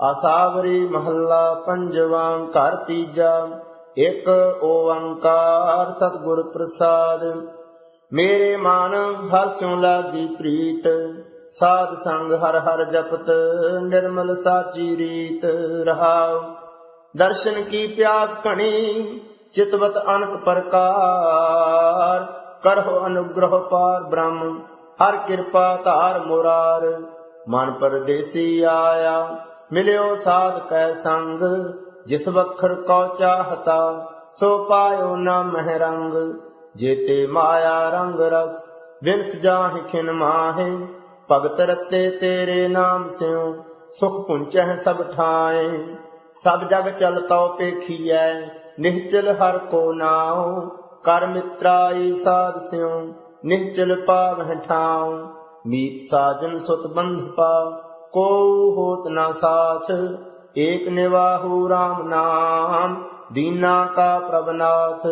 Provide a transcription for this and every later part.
ਅਸਾਵਰੀ ਮਹੱਲਾ ਪੰਜਵਾਂ, ਘਰ ਤੀਜਾ, ਇੱਕ ਓੰਕਾਰ ਸਤਿਗੁਰ ਪ੍ਰਸਾਦ। ਮੇਰੇ ਮਨ ਹਰਸਿਉ ਲਾਗੀ ਪ੍ਰੀਤ, ਸਾਧ ਸੰਗ ਹਰ ਹਰ ਜਪਤ, ਨਿਰਮਲ ਸਾਚੀ ਰੀਤ ਰਹਾਉ। ਦਰਸ਼ਨ ਕੀ ਪਿਆਸ ਘਣੀ, ਚਿਤਵਤ ਅਨਕ ਪ੍ਰਕਾਰ। ਕਰਹੁ ਅਨੁਗ੍ਰਹ ਪਾਰ ਬ੍ਰਹਮ, ਹਰ ਕਿਰਪਾ ਧਾਰ ਮੁਰਾਰ। ਮਨ ਪਰਦੇਸੀ ਆਇਆ ਮਿਲਿਓ ਸਾਧ ਕੈ ਸੰਗ, ਜਿਸ ਵਖਰ ਕਉ ਚਾਹਤਾ, ਸੋ ਪਾਇਓ ਨਾ ਮਹਿ ਰੰਗ ਜੇਤੇ ਮਾਇਆ ਰੰਗ ਰਸ, ਵਿਨਸ ਜਾਹਿ ਖਿਨ ਮਾਹੇ। ਭਗਤ ਰਤੇ ਤੇਰੇ ਨਾਮ ਸਿਉ, ਸੁਖ ਪੁੰਚਹਿ ਸਭ ਠਾਏ ਸਭ ਜਗ ਚਲ ਚਲਤਉ ਪੇਖੀਐ, ਨਿਹਚਲ ਹਰ ਕੋ ਨਾਉ। ਕਰ ਮਿਤਰਾਈ ਸਾਧ ਸਿਉ, ਨਿਹਚਲ ਪਾਵਹਿ ਠਾਉ। ਮੀਤ ਸਾਜਨ ਸੁਤ ਬੰਧ ਪਾ ਕੋ ਹੋਤ ਨਾ ਸਾਥ, ਏਕ ਨਿਵਾਹੂ RAM ਨਾਮ, ਦੀਨਾ ਕਾ ਪ੍ਰਭਨਾਥ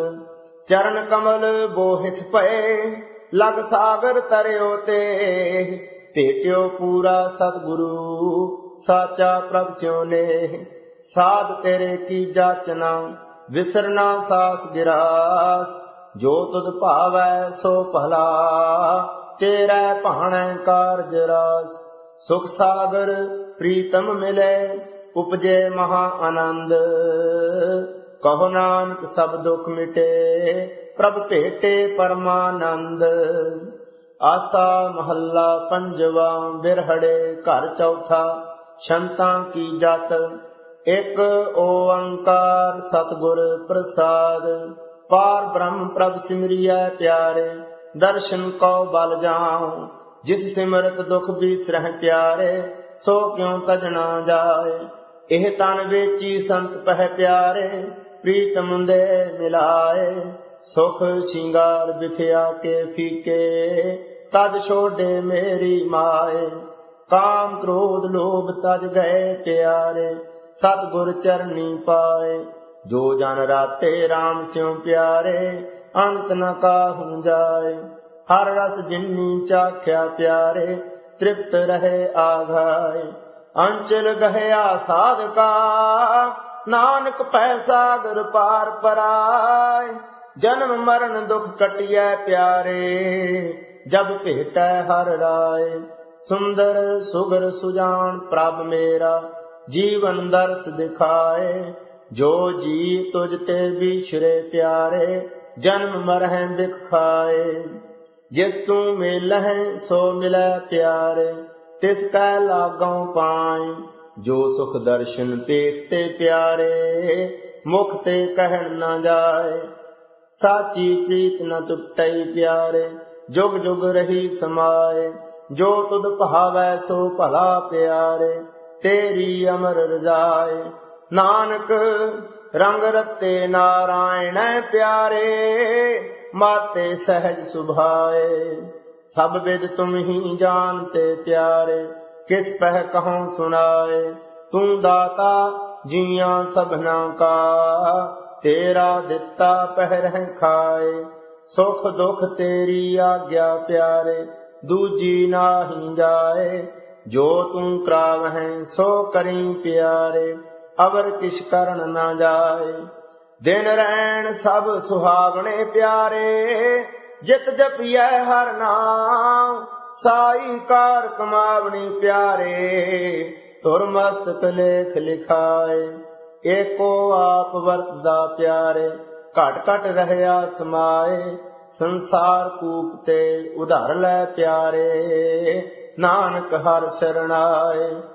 ਚਰਨ ਕਮਲ ਬੋਹਿਤ ਭਏ, ਲਗ ਸਾਗਰ ਤਰਿਓ ਤੇ। ਭੇਟਿਓ ਪੂਰਾ ਸਤਿਗੁਰੂ, ਸਾਚਾ ਪ੍ਰਭ ਸਿਉ ਨੇ। ਸਾਧ ਤੇਰੇ ਕੀ ਜਾਚਨਾ ਵਿਸਰਨਾ ਸਾਸ ਗਿਰਾਸ। ਜੋ ਤੁਧ ਭਾਵੈ ਸੋ ਭਲਾ ਤੇਰਾ ਭਾਣੈ ਕਾਰਜ ਰਾਸ। ਸੁਖ ਸਾਗਰ ਪ੍ਰੀਤਮ ਮਿਲੇ, ਉਪਜੇ ਮਹਾ ਆਨੰਦ। ਕਹੋ ਨਾਨਕ ਸਭ ਦੁਖ ਮਿਟੇ, ਪ੍ਰਭ ਭੇਟੇ ਪਰਮਾਨੰਦ। ਆਸਾ ਮਹੱਲਾ ਪੰਜਵਾ, ਬਿਰਹੜੇ ਘਰ ਚੌਥਾ, ਸ਼ੰਤਾਂ ਕੀ ਜਤ। ਇੱਕ ਓੰਕਾਰ ਸਤਿਗੁਰ ਪ੍ਰਸਾਦ। ਪਾਰ ਬ੍ਰਹਮ ਪ੍ਰਭ ਸਿਮਰਿਐ ਪਿਆਰੇ, ਦਰਸ਼ਨ ਕਉ ਬਲ ਜਾਉ। ਜਿਸ ਸਿਮਰਤ ਦੁਖ ਬਿਸਰਹਿ ਪਿਆਰੇ, ਸੋ ਕਿਉ ਤਜਣਾ ਜਾਏ? ਇਹ ਤਨ ਵੇਚੀ ਸੰਤ ਪਹਿ ਪਿਆਰੇ, ਪ੍ਰੀਤਮ ਦੇ ਮਿਲਾਏ। ਸੁਖ ਸ਼ਿੰਗਾਰ ਵਿਖਿਆ ਕੇ ਫੀਕੇ, ਤਜ ਛੋਡੇ ਮੇਰੀ ਮਾਏ। ਕਾਮ ਕ੍ਰੋਧ ਲੋਭ ਤਜ ਗਏ ਪਿਆਰੇ, ਸਤਿਗੁਰ ਚਰਨੀ ਪਾਏ। ਜੋ ਜਨ ਰਾਤੇ RAM ਸਿਉ ਪਿਆਰੇ, ਅੰਤ ਨ ਕਾਹੂ ਜਾਏ। ਹਰ ਰਸ ਜਿਨੀ ਚਾਖਿਆ ਪਿਆਰੇ ਤ੍ਰਿਪਤ ਰਹੇ ਆਘਾਏ ਅੰਚਲ ਗਹਿਆ ਸਾਧਕਾ, ਨਾਨਕ ਪੈ ਸਾਗਰ ਪਾਰ ਪਰਾਏ। ਜਨਮ ਮਰਨ ਦੁਖ ਕਟਿਐ ਪਿਆਰੇ, ਜਬ ਭੇਟੈ ਹਰ ਰਾਏ। ਸੁੰਦਰ ਸੁਗਰ ਸੁਜਾਨ ਪ੍ਰਭ ਮੇਰਾ, ਜੀਵਨ ਦਰਸ ਦਿਖਾਏ। ਜੋ ਜੀ ਤੁਝ ਤੇ ਵਿਛਰੇ ਪਿਆਰੇ, ਜਨਮ ਮਰਹਿ ਬਿਖ ਖਾਏ। ਜਿਸ ਤੂੰ ਮਿਲਹਿ ਸੋ ਮਿਲੈ ਪਿਆਰੇ, ਤਿਸ ਕੈ ਲਾਗੋਂ ਪਾਈ ਜੋ ਸੁਖ ਦਰਸ਼ਨ ਦੇਖਤੇ ਪਿਆਰੇ, ਮੁਖ ਤੇ ਕਹਿਣ ਨਾ ਜਾਏ। ਸਾਚੀ ਪ੍ਰੀਤ ਨ ਟੁੱਟਈ ਪਿਆਰੇ, ਜੁਗ ਜੁਗ ਰਹੀ ਸਮਾਏ। ਜੋ ਤੁਧ ਭਾਵੈ ਸੋ ਭਲਾ ਪਿਆਰੇ, ਤੇਰੀ ਅਮਰ ਰਜ਼ਾਏ। ਨਾਨਕ ਰੰਗ ਰਤੇ ਨਾਰਾਇਣ ਪਿਆਰੇ, ਮਾਤੇ ਸਹਿਜ ਸੁਭਾਏ। ਸਭ ਵਿਦ ਤੁਮ ਹੀ ਜਾਣਤੇ ਪਿਆਰੇ, ਕਿਸ ਪਹਿ ਕਹਉ ਸੁਨਾਏ ਤੂੰ ਦਾਤਾ ਜੀਆਂ ਸਭਨਾ ਕਾ, ਤੇਰਾ ਦਿੱਤਾ ਪਹਿਰਹਿ ਖਾਏ। ਸੁਖ ਦੁਖ ਤੇਰੀ ਆਗਿਆ ਪਿਆਰੇ, ਦੂਜੀ ਨਾਹੀ ਜਾਏ। ਜੋ ਤੂੰ ਕਰਾਵਹਿ ਸੋ ਕਰੀ ਪਿਆਰੇ। ਅਵਰ ਕਿਛ ਕਰਨ ਨਾ ਜਾਏ। ਦਿਨ ਰਹਿਣ ਸਭ ਸੁਹਾਵਣੇ ਪਿਆਰੇ, ਜਿਤ ਜਪੀਐ ਹਰ ਨਾਮ, ਸਾਈ ਕਾਰ ਕਮਾਵਣੀ ਪਿਆਰੇ ਤੁਰ ਮਸਤਕ ਲੇਖ ਲਿਖਾਏ, ਏਕੋ ਆਪ ਵਰਤਦਾ ਪਿਆਰੇ, ਘਟ ਘਟ ਰਹਿਆ ਸਮਾਏ, ਸੰਸਾਰ ਕੂਪ ਤੇ ਉਧਾਰ ਲੈ ਪਿਆਰੇ, ਨਾਨਕ ਹਰ ਸਰਣਾਏ